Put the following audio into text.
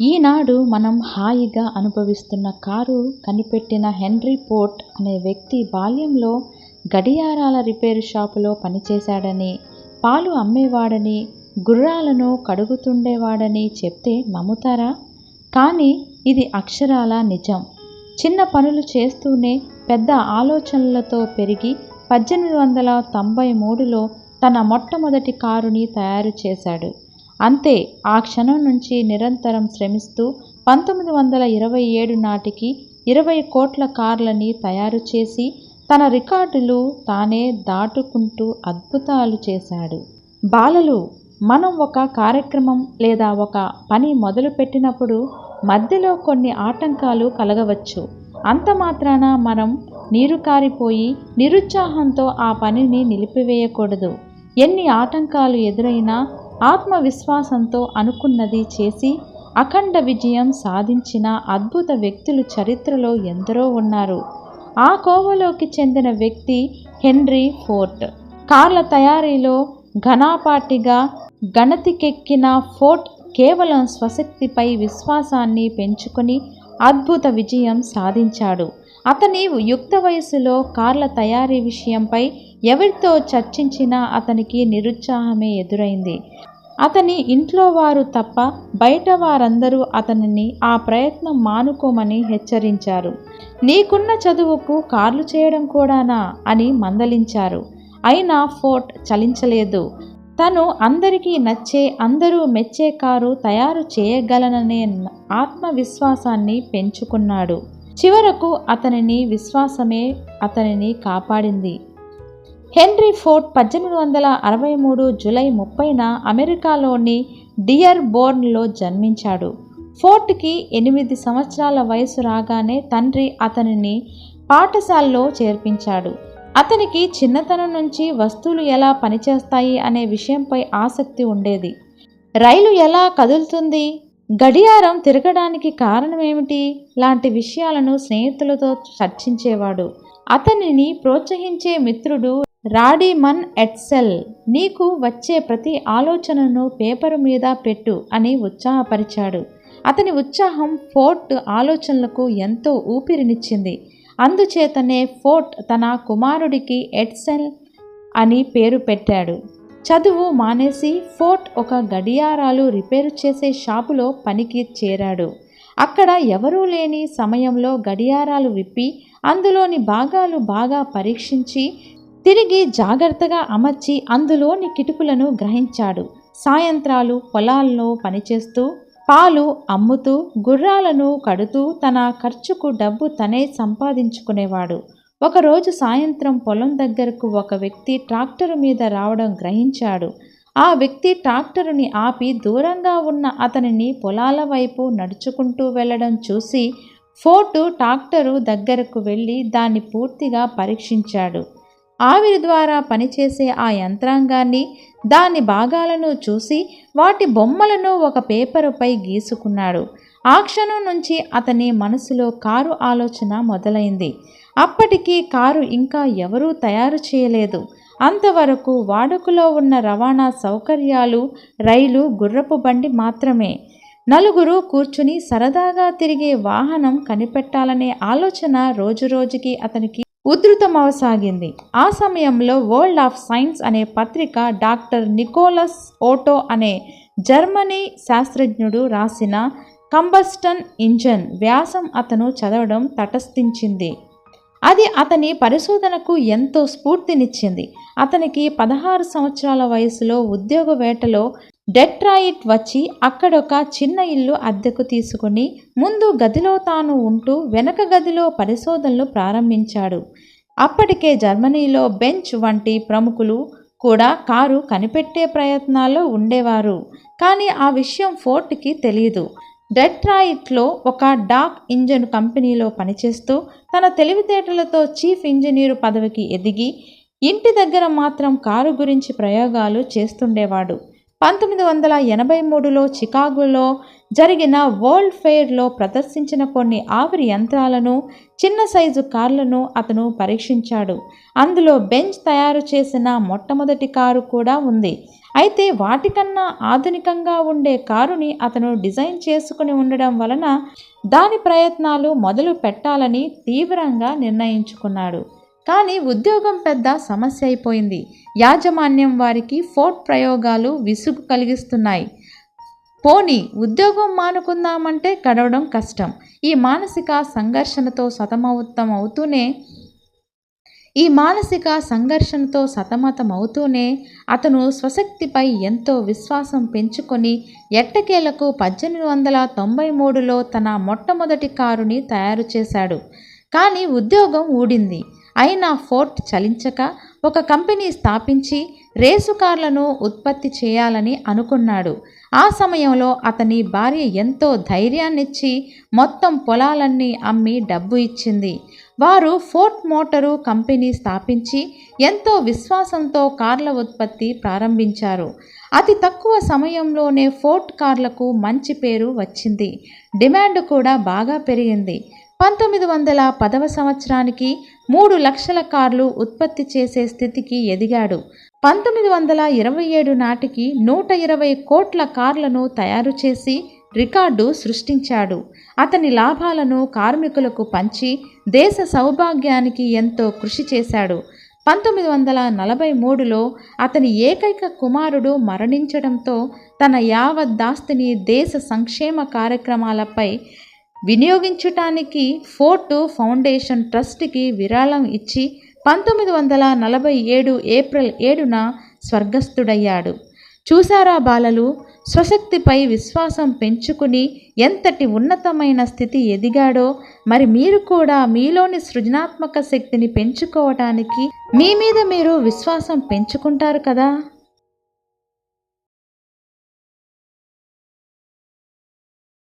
ఈనాడు మనం హాయిగా అనుభవిస్తున్న కారు కనిపెట్టిన హెన్రీ పోర్ట్ అనే వ్యక్తి బాల్యంలో గడియారాల రిపేరు షాపులో పనిచేశాడని పాలు అమ్మేవాడని గుర్రాలను కడుగుతుండేవాడని చెప్తే నమ్ముతారా? కానీ ఇది అక్షరాల నిజం. చిన్న పనులు చేస్తూనే పెద్ద ఆలోచనలతో పెరిగి పద్దెనిమిది వందల తొంభై మూడులో తన మొట్టమొదటి కారుని తయారు చేశాడు. అంతే ఆ క్షణం నుంచి నిరంతరం శ్రమిస్తూ పంతొమ్మిది వందల ఇరవై ఏడు నాటికి ఇరవై కోట్ల కార్లని తయారు చేసి తన రికార్డులు తానే దాటుకుంటూ అద్భుతాలు చేశాడు. బాలలు మనం ఒక కార్యక్రమం లేదా ఒక పని మొదలుపెట్టినప్పుడు మధ్యలో కొన్ని ఆటంకాలు కలగవచ్చు. అంత మాత్రాన మనం నీరు కారిపోయి నిరుత్సాహంతో ఆ పనిని నిలిపివేయకూడదు. ఎన్ని ఆటంకాలు ఎదురైనా ఆత్మవిశ్వాసంతో అనుకున్నది చేసి అఖండ విజయం సాధించిన అద్భుత వ్యక్తులు చరిత్రలో ఎందరో ఉన్నారు. ఆ కోవలోకి చెందిన వ్యక్తి హెన్రీ ఫోర్ట్. కార్ల తయారీలో ఘనాపాటిగా గణతికెక్కిన ఫోర్ట్ కేవలం స్వశక్తిపై విశ్వాసాన్ని పెంచుకొని అద్భుత విజయం సాధించాడు. అతని యుక్త వయసులో కార్ల తయారీ విషయంపై ఎవరితో చర్చించినా అతనికి నిరుత్సాహమే ఎదురైంది. అతని ఇంట్లో వారు తప్ప బయట వారందరూ అతనిని ఆ ప్రయత్నం మానుకోమని హెచ్చరించారు. నీకున్న చదువుకు కార్లు చేయడం కూడానా? అని మందలించారు. అయినా ఫోర్ట్ చలించలేదు. తను అందరికీ నచ్చే అందరూ మెచ్చే కారు తయారు చేయగలననే ఆత్మవిశ్వాసాన్ని పెంచుకున్నాడు. చివరకు అతనిని విశ్వాసమే అతనిని కాపాడింది. హెన్రీ ఫోర్ట్ పద్దెనిమిది వందల అరవై మూడు జులై ముప్పైన అమెరికాలోని డియర్ బోర్న్లో జన్మించాడు. ఫోర్ట్కి ఎనిమిది సంవత్సరాల వయసు రాగానే తండ్రి అతనిని పాఠశాలలో చేర్పించాడు. అతనికి చిన్నతనం నుంచి వస్తువులు ఎలా పనిచేస్తాయి అనే విషయంపై ఆసక్తి ఉండేది. రైలు ఎలా కదులుతుంది? గడియారం తిరగడానికి కారణమేమిటి లాంటి విషయాలను స్నేహితులతో చర్చించేవాడు. అతనిని ప్రోత్సహించే మిత్రుడు రాడీమన్ ఎట్సెల్ నీకు వచ్చే ప్రతి ఆలోచనను పేపరు మీద పెట్టు అని ఉత్సాహపరిచాడు. అతని ఉత్సాహం ఫోర్ట్ ఆలోచనలకు ఎంతో ఊపిరినిచ్చింది. అందుచేతనే ఫోర్ట్ తన కుమారుడికి ఎడ్సెల్ అని పేరు పెట్టాడు. చదువు మానేసి ఫోర్ట్ ఒక గడియారాలు రిపేరు చేసే షాపులో పనికి చేరాడు. అక్కడ ఎవరూ లేని సమయంలో గడియారాలు విప్పి అందులోని భాగాలు బాగా పరీక్షించి తిరిగి జాగ్రత్తగా అమర్చి అందులోని కిటుకులను గ్రహించాడు. సాయంత్రాలు పొలాల్లో పనిచేస్తూ పాలు అమ్ముతూ గుర్రాలను కడుతూ తన ఖర్చుకు డబ్బు తనే సంపాదించుకునేవాడు. ఒకరోజు సాయంత్రం పొలం దగ్గరకు ఒక వ్యక్తి ట్రాక్టరు మీద రావడం గ్రహించాడు. ఆ వ్యక్తి ట్రాక్టరుని ఆపి దూరంగా ఉన్న అతనిని పొలాల వైపు నడుచుకుంటూ వెళ్ళడం చూసి ఫోర్టు ట్రాక్టరు దగ్గరకు వెళ్ళి దాన్ని పూర్తిగా పరీక్షించాడు. ఆవిరి ద్వారా పనిచేసే ఆ యంత్రాంగాన్ని దాని భాగాలను చూసి వాటి బొమ్మలను ఒక పేపరుపై గీసుకున్నాడు. ఆ క్షణం నుంచి అతని మనసులో కారు ఆలోచన మొదలైంది. అప్పటికీ కారు ఇంకా ఎవరూ తయారు చేయలేదు. అంతవరకు వాడుకలో ఉన్న రవాణా సౌకర్యాలు రైలు గుర్రపు బండి మాత్రమే. నలుగురు కూర్చుని సరదాగా తిరిగే వాహనం కనిపెట్టాలనే ఆలోచన రోజురోజుకి అతనికి ఉధృతమవసాగింది. ఆ సమయంలో వరల్డ్ ఆఫ్ సైన్స్ అనే పత్రిక డాక్టర్ నికోలస్ ఓటో అనే జర్మనీ శాస్త్రజ్ఞుడు రాసిన కంబస్టన్ ఇంజన్ వ్యాసం అతను చదవడం తటస్థించింది. అది అతని పరిశోధనకు ఎంతో స్ఫూర్తినిచ్చింది. అతనికి పదహారు సంవత్సరాల వయసులో ఉద్యోగ వేటలో డెట్రాయిట్ వచ్చి అక్కడొక చిన్న ఇల్లు అద్దెకు తీసుకుని ముందు గదిలో తాను ఉంటూ వెనక గదిలో పరిశోధనలు ప్రారంభించాడు. అప్పటికే జర్మనీలో బెంచ్ వంటి ప్రముఖులు కూడా కారు కనిపెట్టే ప్రయత్నాల్లో ఉండేవారు. కానీ ఆ విషయం ఫోర్ట్కి తెలియదు డెట్రాయిట్లో ఒక డాక్ ఇంజన్ కంపెనీలో పనిచేస్తూ తన తెలివితేటలతో చీఫ్ ఇంజనీరు పదవికి ఎదిగి ఇంటి దగ్గర మాత్రం కారు గురించి ప్రయోగాలు చేస్తుండేవాడు. పంతొమ్మిది వందల ఎనభై మూడులో చికాగోలో జరిగిన వరల్డ్ ఫెయిర్లో ప్రదర్శించిన కొన్ని ఆవిరి యంత్రాలను చిన్న సైజు కార్లను అతను పరీక్షించాడు. అందులో బెంచ్ తయారు చేసిన మొట్టమొదటి కారు కూడా ఉంది. అయితే వాటికన్నా ఆధునికంగా ఉండే కారుని అతను డిజైన్ చేసుకుని ఉండడం వలన దాని ప్రయత్నాలు మొదలు పెట్టాలని తీవ్రంగా నిర్ణయించుకున్నాడు. కానీ ఉద్యోగం పెద్ద సమస్య అయిపోయింది. యాజమాన్యం వారికి ఫోర్ట్ ప్రయోగాలు విసుగు కలిగిస్తున్నాయి. పోనీ ఉద్యోగం మానుకుందామంటే గడవడం కష్టం. ఈ మానసిక సంఘర్షణతో సతమవుతం అవుతూనే ఈ మానసిక సంఘర్షణతో సతమతం అవుతూనే అతను స్వశక్తిపై ఎంతో విశ్వాసం పెంచుకొని ఎట్టకేలకు పద్దెనిమిది వందల తొంభై మూడులో తన మొట్టమొదటి కారుని తయారు చేశాడు. కానీ ఉద్యోగం ఊడింది. అయినా ఫోర్ట్ చలించక ఒక కంపెనీ స్థాపించి రేసు కార్లను ఉత్పత్తి చేయాలని అనుకున్నాడు. ఆ సమయంలో అతని భార్య ఎంతో ధైర్యాన్నిచ్చి మొత్తం పొలాలన్నీ అమ్మి డబ్బు ఇచ్చింది. వారు ఫోర్ట్ మోటరు కంపెనీ స్థాపించి ఎంతో విశ్వాసంతో కార్ల ఉత్పత్తి ప్రారంభించారు. అతి తక్కువ సమయంలోనే ఫోర్ట్ కార్లకు మంచి పేరు వచ్చింది. డిమాండ్ కూడా బాగా పెరిగింది. పంతొమ్మిది వందల పదవ సంవత్సరానికి మూడు లక్షల కార్లు ఉత్పత్తి చేసే స్థితికి ఎదిగాడు. పంతొమ్మిది వందల ఇరవై ఏడు నాటికి నూట ఇరవై కోట్ల కార్లను తయారు చేసి రికార్డు సృష్టించాడు. అతని లాభాలను కార్మికులకు పంచి దేశ సౌభాగ్యానికి ఎంతో కృషి చేశాడు. పంతొమ్మిది వందల నలభై మూడులో అతని ఏకైక కుమారుడు మరణించడంతో తన యావత్ దాస్తిని దేశ సంక్షేమ కార్యక్రమాలపై వినియోగించటానికి ఫోర్టు ఫౌండేషన్ ట్రస్ట్కి విరాళం ఇచ్చి పంతొమ్మిది వందల నలభై ఏడు ఏప్రిల్ ఏడున స్వర్గస్థుడయ్యాడు. చూసారా బాలలు? స్వశక్తిపై విశ్వాసం పెంచుకుని ఎంతటి ఉన్నతమైన స్థితి ఎదిగాడో మరి మీరు కూడా మీలోని సృజనాత్మక శక్తిని పెంచుకోవటానికి మీ మీద మీరు విశ్వాసం పెంచుకుంటారు కదా?